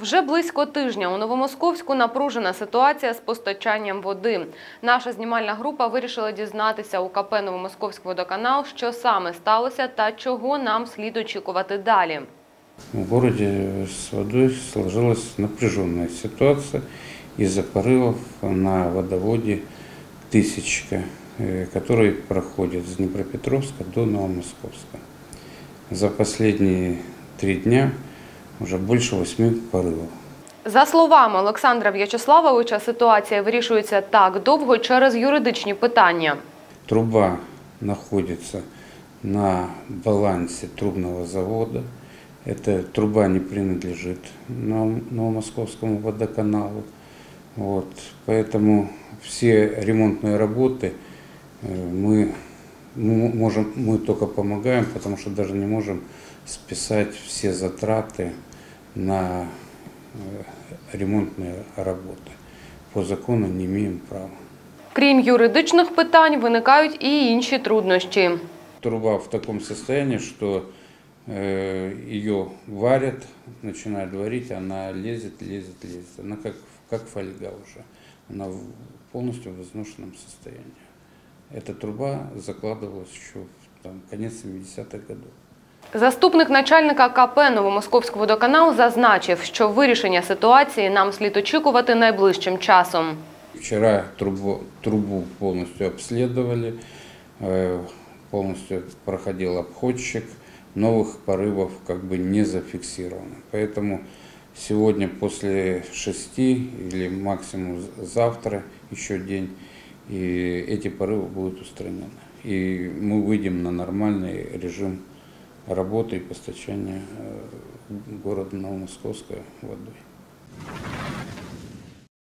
Вже близько тижня у Новомосковську напружена ситуація з постачанням води. Наша знімальна група вирішила дізнатися у КП Новомосковськ водоканал, що саме сталося та чого нам слід очікувати далі. В городе с водой сложилась напряженная ситуация из-за порывов на водоводе «Тысячка», э, который проходит с Днепропетровска до Новомосковска. За последние три дня уже больше восьми порывов. За словами Олександра В'ячеславовича, ситуація вирішується так довго через юридичні питання. Труба находится на балансе трубного завода. Эта труба не принадлежит Нов- Новомосковскому водоканалу. Вот. Поэтому все ремонтные работы э, мы м- можем, мы только помогаем, потому что даже не можем списать все затраты на э, ремонтные работы. По закону не имеем права. Крім юридичних питань, виникають і інші труднощі. Труба в таком состоянии, что э, ее варят, начинают варить, она лезет, лезет, лезет. Она как, как фольга уже. Она в полностью в изношенном состоянии. Эта труба закладывалась еще в там, конец 70-х годов. Заступник начальника КП Новомосковськ водоканал зазначив, що вирішення ситуації нам слід очікувати найближчим часом. Вчера трубу, трубу полностью обследовали, э, полностью проходил обходчик, новых порывов как бы не зафиксировано. Поэтому сегодня после шести или максимум завтра еще день, и эти порывы будут устранены. И мы выйдем на нормальный режим работы и постачания э, города Новомосковска водой.